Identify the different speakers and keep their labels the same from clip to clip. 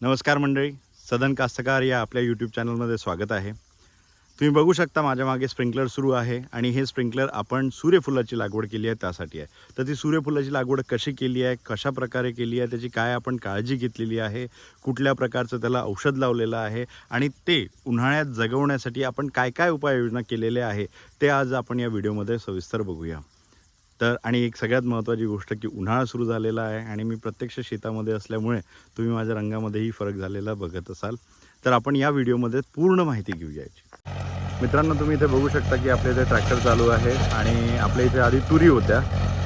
Speaker 1: नमस्कार मंडळी सदन कास्तकार या आपल्या यूट्यूब चॅनलमध्ये स्वागत आहे. तुम्ही बघू शकता माझ्या मागे स्प्रिंकलर सुरू आहे आणि हे स्प्रिंकलर आपण सूर्यफुलाची लागवड केली आहे त्यासाठी आहे. तर ती सूर्यफुलाची लागवड कशी केली आहे कशा प्रकारे केली आहे त्याची काय आपण काळजी घेतलेली आहे कुठल्या प्रकारचं त्याला औषध लावलेलं आहे आणि ते उन्हाळ्यात जगवण्यासाठी आपण काय काय उपाययोजना केलेल्या आहे ते आज आपण या व्हिडिओमध्ये सविस्तर बघूया. तर आणि एक सगळ्यात महत्त्वाची गोष्ट की उन्हाळा सुरू झालेला आहे आणि मी प्रत्यक्ष शेतामध्ये असल्यामुळे तुम्ही माझ्या रंगामध्येही फरक झालेला बघत असाल. तर आपण या व्हिडिओमध्ये पूर्ण माहिती घेऊया याची मित्रांनो तुम्ही इथे बघू शकता की आपल्या इथे ट्रॅक्टर चालू आहे आणि आपल्या इथे आधी तुरी होत्या.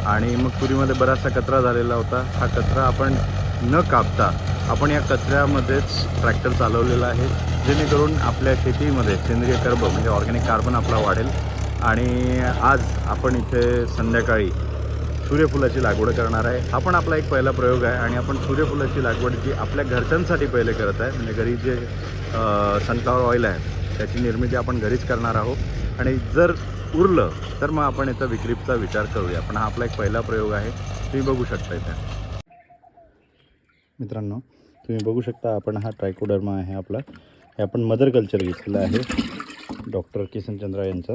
Speaker 1: आणि मग तुरीमध्ये बराचसा कचरा झालेला होता. हा कचरा आपण न कापता आपण या कचऱ्यामध्येच ट्रॅक्टर चालवलेला आहे. जेणेकरून आपल्या शेतीमध्ये सेंद्रिय कर्ब म्हणजे ऑर्गॅनिक कार्बन आपला वाढेल. आणि आज आपण इथे संध्याकाळी सूर्यफुलाची लागवड करणार आहे. हा पण आपला एक पहिला प्रयोग आहे आणि आपण सूर्यफुलाची लागवड जी आपल्या घरच्यांसाठी पहिले करत आहे म्हणजे घरी जे सनफ्लावर ऑइल आहे त्याची निर्मिती आपण घरीच करणार आहोत. आणि जर उरलं तर मग आपण याचा विक्रीचा विचार करूया. पण हा आपला एक पहिला प्रयोग आहे. तुम्ही बघू शकता इथे. मित्रांनो तुम्ही बघू शकता आपण हा ट्रायकोडर्मा आहे आपला. हे आपण मदर कल्चर घेतलेलं आहे. डॉक्टर किसनचंद्रा यांचं.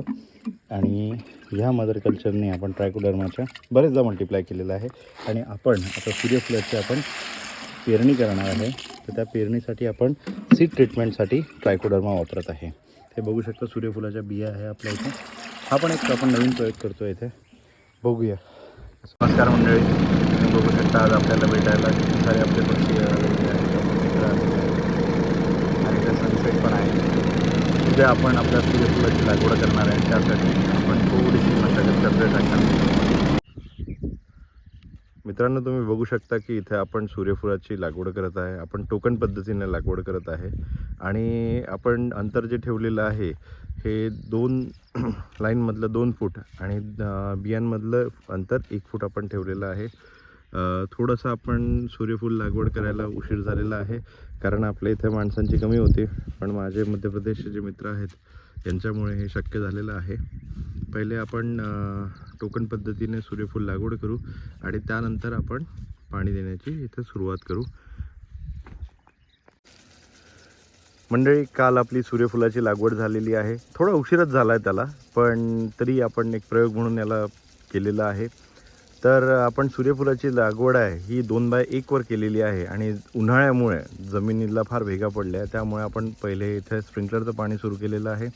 Speaker 1: आणि ह्या मदर कल्चरने आपण ट्रायकोडर्माच्या बरेचदा मल्टिप्लाय केलेलं आहे. आणि आपण आता सूर्यफुलाची आपण पेरणी करणार आहे. तर त्या पेरणीसाठी आपण सीड ट्रीटमेंटसाठी ट्रायकोडर्मा वापरत आहे. ते बघू शकता सूर्यफुलाच्या बिया आहे आपल्या इथे. हा पण एक आपण नवीन प्रयोग करतो इथे. बघूया. नमस्कार मंडळी. तुम्ही बघू शकता आज आपल्याला भेटायला किती सारे आपले पक्षी आलेले आहेत मित्र आलेले आहेत आणि इथे सनसेट पण आहे उद्या आपण आपल्या सूर्यफुलाची लागवड करणार आहे. त्यासाठी आपण थोडीशी मशागत करतोय टाकणार. मित्रांनो तुम्ही बघू शकता की इथे आपण सूर्यफुलाची लागवड करत आहे. आपण टोकन पद्धतीने लागवड करत आहे. आणि आपण अंतर जे ठेवलेलं आहे हे दोन लाईनमधलं दोन फूट आणि बियांमधलं अंतर एक फूट आपण ठेवलेलं आहे. थोडंसं आपण सूर्यफूल लागवड करायला उशीर झालेला आहे. कारण आपल्या इथे माणसांची कमी होती. पण माझे मध्य प्रदेशचे जे मित्र आहेत यांच्यामुळे हे शक्य झालेलं आहे. पहिले आपण टोकन पद्धतीने सूर्यफूल लागवड करू आणि त्यानंतर आपण पाणी देण्याची इथे सुरुवात करू. मंडळी काल आपली सूर्यफुलाची लागवड झालेली आहे. थोडा उशीरच झाला आहे त्याला पण तरी आपण एक प्रयोग म्हणून याला केलेला आहे. तर आपण सूर्यफुलाची लागवड आहे ही दोन बाय एकवर केलेली आहे आणि उन्हाळ्यामुळे जमिनीला फार भेगा पडल्या आहे त्यामुळे आपण पहिले इथे स्प्रिंकलरचं पाणी सुरू केलेलं आहे.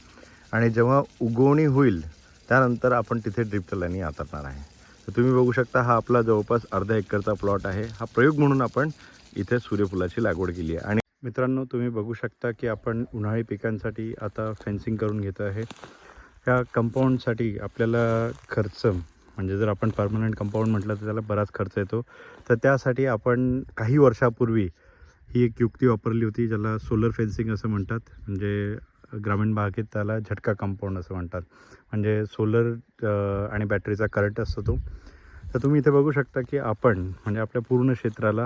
Speaker 1: आणि जेव्हा उगवणी होईल त्यानंतर आपण तिथे ड्रिप लाईनी आतरणार आहे. तर तुम्ही बघू शकता हा आपला जवळपास अर्धा एकरचा प्लॉट आहे. हा प्रयोग म्हणून आपण इथे सूर्यफुलाची लागवड केली आहे. आणि मित्रांनो तुम्ही बघू शकता की आपण उन्हाळी पिकांसाठी आता फेन्सिंग करून घेतो आहे. ह्या कंपाऊंडसाठी आपल्याला खर्च म्हणजे जर आपण परमनंट कंपाऊंड म्हटलं तर त्याला बराच खर्च येतो. तर त्यासाठी आपण काही वर्षापूर्वी ही एक युक्ती वापरली होती ज्याला सोलर फेन्सिंग असं म्हणतात. म्हणजे ग्रामीण भागात त्याला झटका कंपाऊंड असं म्हणतात. म्हणजे सोलर आणि बॅटरीचा करंट असतो तो. तर तुम्ही इथे बघू शकता की आपण म्हणजे आपल्या पूर्ण क्षेत्राला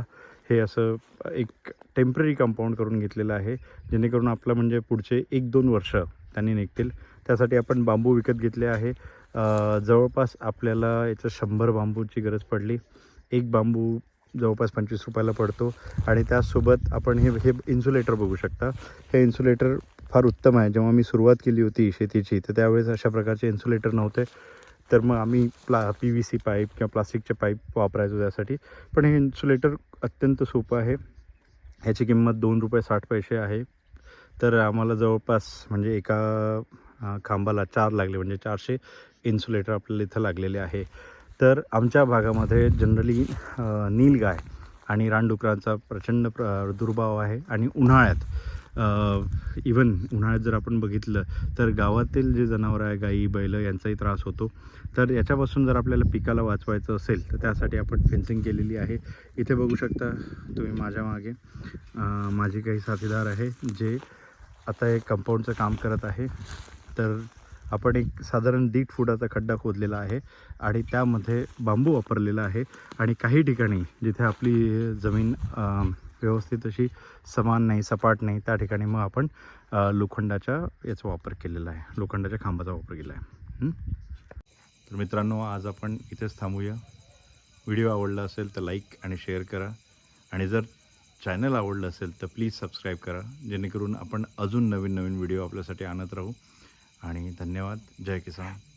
Speaker 1: हे असं एक टेंपररी कंपाऊंड करून घेतलेलं आहे. जेणेकरून आपलं म्हणजे पुढचे एक दोन वर्ष त्यांनी निघतील. त्यासाठी आपण बांबू विकत घेतले आहे. जवळपास आपल्याला याचं शंभर बांबूची गरज पडली. एक बांबू जवळपास पंचवीस रुपयाला पडतो आणि त्यासोबत आपण हे हे इन्सुलेटर बघू शकता. हे इन्सुलेटर फार उत्तम आहे. जेव्हा मी सुरुवात केली होती शेतीची तर त्यावेळेस अशा प्रकारचे इन्सुलेटर नव्हते. तर मग आम्ही प्ला पी व्ही सी पाईप किंवा प्लास्टिकचे पाईप वापरायचो त्यासाठी. पण हे इन्सुलेटर अत्यंत सोपं आहे. ह्याची किंमत दोन रुपये साठ पैसे आहे. तर आम्हाला जवळपास म्हणजे एका खांबाला चार लागले म्हणजे चारशे इन्सुलेटर आपल्याला इथं लागलेले आहे. तर आमच्या भागामध्ये जनरली नीलगाय आणि रानडुकरांचा प्रचंड प्र दुर्भाव आहे आणि उन्हाळ्यात इवन उन्हाळ्यात जर आपण बघितलं तर गावातील जे जनावरं आहे गाई बैल यांचाही त्रास होतो. तर याच्यापासून जर आपल्याला पिकाला वाचवायचं असेल तर त्यासाठी आपण फेन्सिंग केलेली आहे. इथे बघू शकता तुम्ही माझ्या मागे माझे काही साथीदार आहे जे आता एक कंपाऊंडचं काम करत आहे. तर आपण एक साधारण दीड फुटाचा खड्डा खोदलेला आहे आणि त्यामध्ये बांबू वापरलेला आहे. आणि काही ठिकाणी जिथे आपली जमीन व्यवस्थित अशी समान नाही सपाट नाही त्या ठिकाणी मग आपण लोखंडाच्या याचा वापर केलेला आहे. लोखंडाच्या खांबाचा वापर केला आहे. तर मित्रांनो आज आपण इथेच थांबूया. व्हिडिओ आवडला असेल तर लाईक आणि शेअर करा. आणि जर चॅनल आवडलं असेल तर प्लीज सबस्क्राईब करा जेणेकरून आपण अजून नवीन नवीन व्हिडिओ आपल्यासाठी आणत राहू. आणि धन्यवाद. जय किसान.